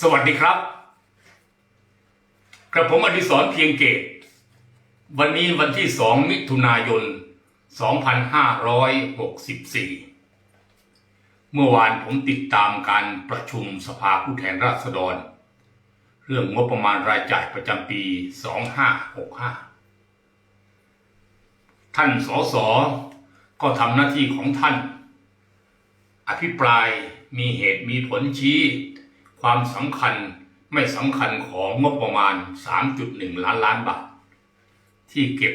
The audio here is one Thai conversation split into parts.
สวัสดีครับ กระผมอดิศรเพียงเกต วันนี้วันที่สองมิถุนายน 2564 เมื่อวานผมติดตามการประชุมสภาผู้แทนราษฎร เรื่องงบประมาณรายจ่ายประจำปี 2565 ท่านสส ก็ทำหน้าที่ของท่าน อภิปรายมีเหตุมีผลชี้ ความสำคัญไม่สำคัญของงบประมาณ 3.1 ล้านล้านบาท ที่เก็บ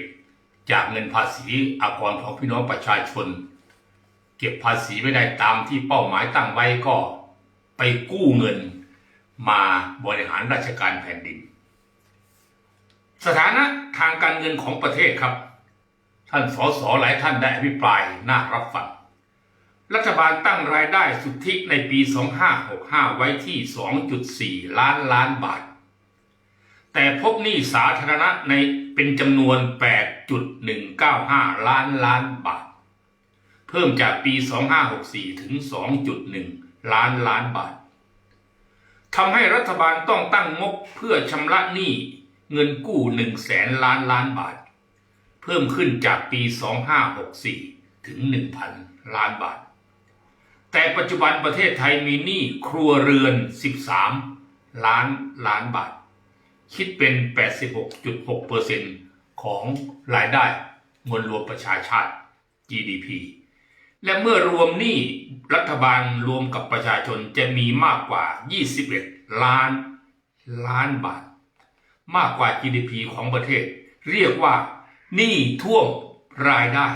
จากเงินภาษีอากรของพี่น้องประชาชน เก็บภาษีไม่ได้ตามที่เป้าหมายตั้งไว้ก็ไปกู้เงินมาบริหารราชการแผ่นดิน สถานะทางการเงินของประเทศครับ ท่านสสหลายท่านได้อภิปรายน่ารับฟัง รัฐบาลตั้งรายได้สุทธิในปี 2565 ไว้ที่ 2.4 ล้านล้านบาท แต่พบหนี้สาธารณะในเป็นจำนวน 8.195 ล้านล้านบาท เพิ่มจากปี 2564 ถึง 2.1 ล้านล้านบาททำให้รัฐบาลต้องตั้งงบเพื่อชำระหนี้เงินกู้1แสนล้านล้านบาท พิ่มขึ้นจากปี 2564 ถึง 1,000 ล้านบาท แต่ปัจจุบันประเทศไทยมีหนี้ครัวเรือน 13 ล้านล้านบาท คิดเป็น 86.6%ของรายได้มวลรวมประชาชาติ GDP และเมื่อรวมหนี้รัฐบาลรวมกับประชาชนจะมีมากกว่า 21 ล้านล้านบาท มากกว่า GDP ของประเทศ เรียกว่า หนี้ท่วมรายได้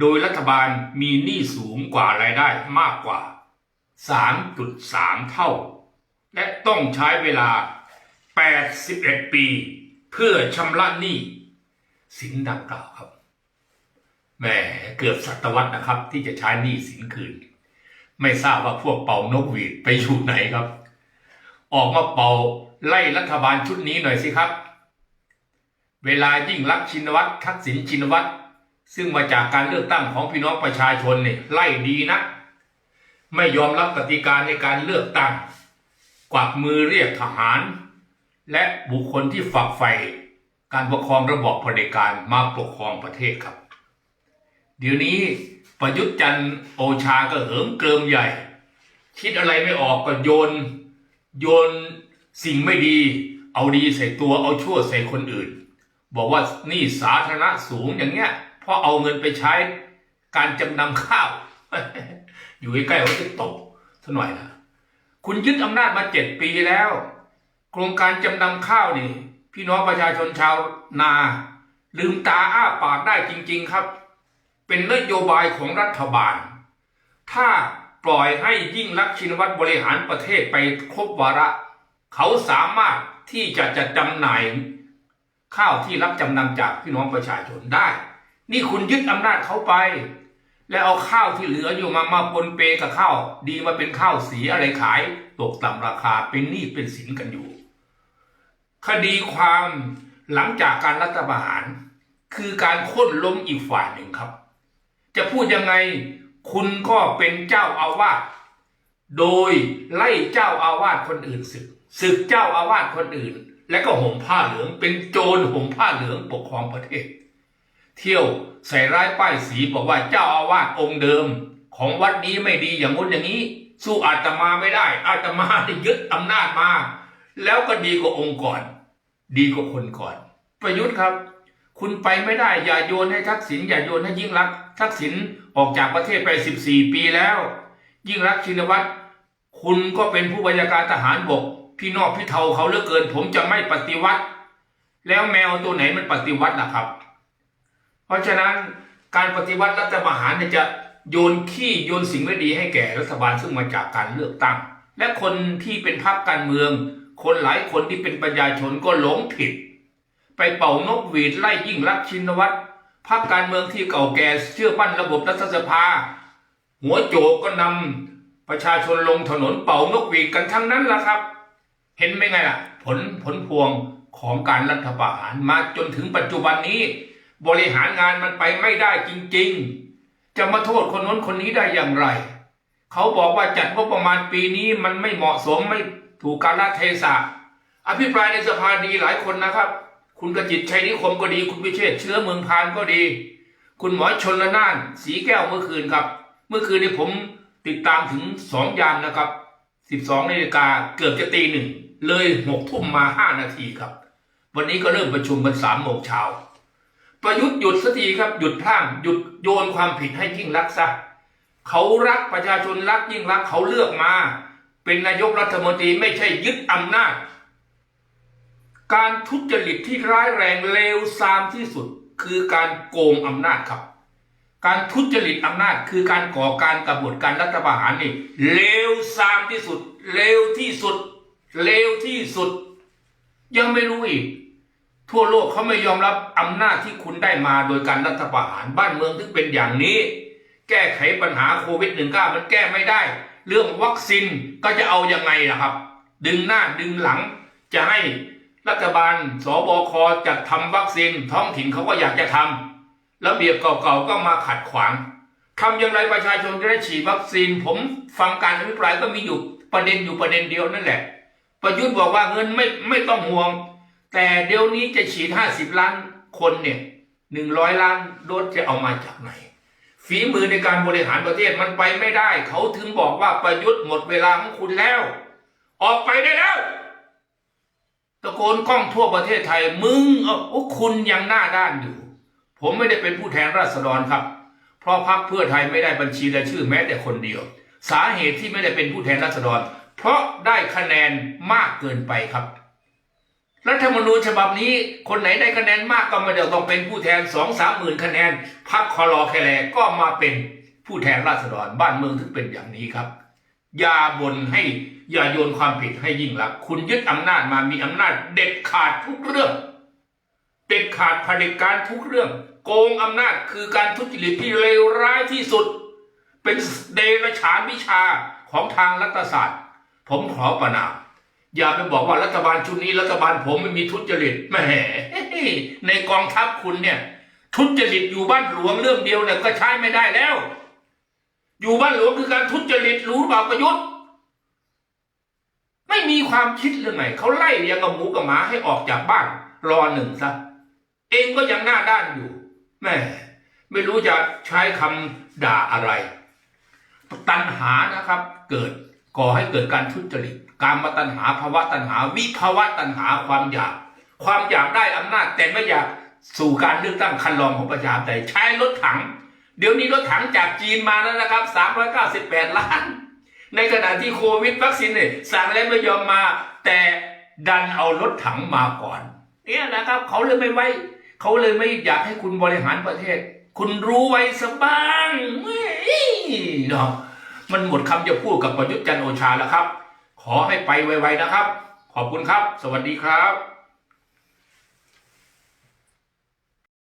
โดยรัฐบาลมีหนี้สูงกว่ารายได้มากกว่า 3.3 เท่า และต้องใช้เวลา 81 ปี เพื่อชำระหนี้สินดังกล่าวครับแหมเกือบศตวรรษนะครับ ที่จะใช้หนี้สินคืน ไม่ทราบว่าพวกเป่านกหวีดไปอยู่ไหนครับ ออกมาเป่าไล่รัฐบาลชุดนี้หน่อยสิครับ เวลายิ่งรักชินวัตรทักษิณชินวัตรซึ่งมาจากการเลือกตั้งของพี่น้องประชาชนเนี่ยไล่ดีนะ ไม่ยอมรับกติกาในการเลือกตั้ง กวักมือเรียกทหาร และบุคคลที่ฝักใฝ่การปกครองระบอบเผด็จการมาปกครองประเทศครับ เดี๋ยวนี้ประยุทธ์จันทร์โอชาก็เหิมเกริมใหญ่ คิดอะไรไม่ออกก็โยน โยนสิ่งไม่ดี เอาดีใส่ตัวเอาชั่วใส่คนอื่น บอกว่านี่สาธารณะสูงอย่างเงี้ยเพราะเอาเงินไปใช้การจำนำข้าว อยู่ใกล้ๆว่าจะตกซะหน่อยนะคุณยึดอำนาจมาเจ็ดปีแล้ว โครงการจำนำข้าวนี่ พี่น้องประชาชนชาวนา ลืมตาอ้าปากได้จริง ๆครับ เป็นนโยบายของรัฐบาล ถ้าปล่อยให้ยิ่งรักษณ์ชินวัตรบริหารประเทศไปครบวาระ เขาสามารถที่จะจะจำหน่าย ข้าวที่รับจำนำจากพี่น้องประชาชนได้ นี่คุณยึดอำนาจเขาไป แล้วเอาข้าวที่เหลืออยู่มามาปนเปกับข้าวดีมาเป็นข้าวสีอะไรขาย ตกต่ำราคาเป็นหนี้เป็นสินกันอยู่ คดีความหลังจากการรัฐประหาร คือการค่นล้มอีกฝ่ายหนึ่งครับ จะพูดยังไงคุณก็เป็นเจ้าอาวาสโดยไล่เจ้าอาวาสคนอื่นศึกศึกเจ้าอาวาสคนอื่น และก็ห่มผ้าเหลืองเป็นโจรห่มผ้าเหลืองปกครองประเทศ เที่ยวใส่ร้ายป้ายสีบอกว่าเจ้าอาวาสองค์เดิม ของวัดนี้ไม่ดีอย่างงู้นอย่างนี้ สู้อาตมาไม่ได้ อาตมาได้ยึดอำนาจมา แล้วก็ดีกว่าองค์ก่อน ดีกว่าคนก่อน ประยุทธ์ครับ คุณไปไม่ได้อย่าโยนให้ทักษิณอย่าโยนให้ยิ่งรักทักษิณออกจากประเทศไป 14 ปีแล้ว ยิ่งรักชินวัตรคุณก็เป็นผู้บัญชาการทหารบก พี่นอกพี่เทาเขาเหลือเกิน ผมจะไม่ปฏิวัติ แล้วแมวตัวไหนมันปฏิวัติล่ะครับ เพราะฉะนั้นการปฏิวัติรัฐประหารเนี่ยจะโยนขี้โยนสิ่งไม่ดีให้แก่รัฐบาลซึ่งมาจากการเลือกตั้ง และคนที่เป็นพรรคการเมือง คนหลายคนที่เป็นประชาชนก็หลงผิด ไปเป่านกหวีดไล่ยิ่งรักชินวัตรพรรคการเมืองที่เก่าแก่เชื่อมั่นระบบรัฐสภา หัวโจกก็นำประชาชนลงถนนเป่านกหวีดกันทั้งนั้นล่ะครับ เห็นไหมไงล่ะ ผลผลพวงของการรัฐประหารมาจนถึงปัจจุบันนี้ บริหารงานมันไปไม่ได้จริง ๆ จะมาโทษคนน้นคนนี้ได้อย่างไร เขาบอกว่าจัดงบประมาณปีนี้มันไม่เหมาะสมไม่ถูกกาลเทศะอภิปรายในสภาดีหลายคนนะครับ คุณกจิตชัยนิคมก็ดี คุณวิเชษเชื้อเมืองพานก็ดี คุณหมอชนละนาน สีแก้วเมื่อคืนครับ เมื่อคืนนี้ผมติดตามถึงสองยามนะครับสิบสองนาฬิกาเกือบจะตีหนึ่ง เลยหกทุ่มมาห้านาทีครับ วันนี้ก็เริ่มประชุมกันสามโมงเช้าประยุทธ์หยุดสักทีครับหยุดพร่างหยุดโยนความผิดให้ยิ่งรักซะเขารักประชาชนรักยิ่งรักเขาเลือกมา เป็นนายกรัฐมนตรีไม่ใช่ยึดอำนาจ การทุจริตที่ร้ายแรงเลวทรามที่สุด คือการโกงอำนาจครับ การทุจริตอำนาจ คือการก่อการกบฏการรัฐประหารนี่เลวทรามที่สุดเลวที่สุด เลวที่สุด ยังไม่รู้อีก ทั่วโลกเขาไม่ยอมรับอำนาจที่คุณได้มาโดยการรัฐประหารบ้านเมืองถึงเป็นอย่างนี้ แก้ไขปัญหาโควิด -19 มันแก้ไม่ได้ เรื่องวัคซีนก็จะเอายังไงล่ะครับ ดึงหน้าดึงหลัง จะให้รัฐบาลสบคจัดทำวัคซีนท้องถิ่นเขาก็อยากจะทำระเบียบเก่าๆก็มาขัดขวางทำอย่างไรประชาชนจะได้ฉีดวัคซีน ผมฟังการอภิปรายก็มีอยู่ประเด็นอยู่ประเด็นเดียวนั่นแหละ ประยุทธ์บอกว่าเงินไม่ไม่ต้องห่วง แต่เดี๋ยวนี้จะฉีดห้าสิบล้านคนเนี่ยหนึ่งร้อยล้านโดสจะเอามาจากไหน ฝีมือในการบริหารประเทศมันไปไม่ได้ เขาถึงบอกว่าประยุทธ์หมดเวลาของคุณแล้ว ออกไปได้แล้วตะโกนกล้องทั่วประเทศไทยมึงเออคุณยังหน้าด้านอยู่ ผมไม่ได้เป็นผู้แทนราษฎรครับ เพราะพรรคเพื่อไทยไม่ได้บัญชีรายชื่อแม้แต่คนเดียว สาเหตุที่ไม่ได้เป็นผู้แทนราษฎร เพราะได้คะแนนมากเกินไปครับ รัฐธรรมนูญฉบับนี้ คนไหนได้คะแนนมากก็ไม่ได้ต้องเป็นผู้แทนสองสามหมื่นคะแนนพรรคคอรอแคแลก็มาเป็นผู้แทนราษฎรบ้านเมืองถึงเป็นอย่างนี้ครับ อย่าบ่นให้อย่าโยนความผิดให้ยิ่งลักษณ์คุณยึดอำนาจมามีอำนาจเด็ดขาดทุกเรื่องเด็ดขาดเผด็จการทุกเรื่อง โกงอำนาจคือการทุจริตที่เลวร้ายที่สุด เป็นเดรัจฉานวิชาของทางรัฐศาสตร์ ผมขอประนามอย่าไปบอกว่ารัฐบาลชุดนี้รัฐบาลผมไม่มีทุจริตแหมในกองทัพคุณเนี่ย ทุจริตอยู่บ้านหลวงเรื่องเดียวเนี่ยก็ใช้ไม่ได้แล้ว อยู่บ้านหลวงคือการทุจริตรู้เปล่าประยุทธ์ไม่มีความคิดเรื่องไหนเขาไล่ยังกับหมูกับหมาให้ออกจากบ้าน รอหนึ่งซะเองก็ยังหน้าด้านอยู่แม่ไม่รู้จะใช้คำด่าอะไร ตัณหานะครับเกิด ก่อให้เกิดการทุจริตการมาตัณหาภาวะตัณหา วิภาวะตัณหาความอยาก ความอยากได้อำนาจ แต่ไม่อยากสู่การเลือกตั้งคันรองของประชาธิปไตยใช้รถถัง เดี๋ยวนี้รถถังจากจีนมาแล้วนะครับ 398 ล้าน ในขณะที่โควิดวัคซีนเนี่ยสั่งแล้วไม่ยอมมา แต่ดันเอารถถังมาก่อน เนี่ยนะครับ เขาเลยไม่ไว้ เขาเลยไม่อยากให้คุณบริหารประเทศ คุณรู้ไว้สบ้างเนาะ มันหมดคำจะพูดกับประยุทธ์จันโอชาแล้วครับ ขอให้ไปไวๆนะครับ ขอบคุณครับ สวัสดีครับ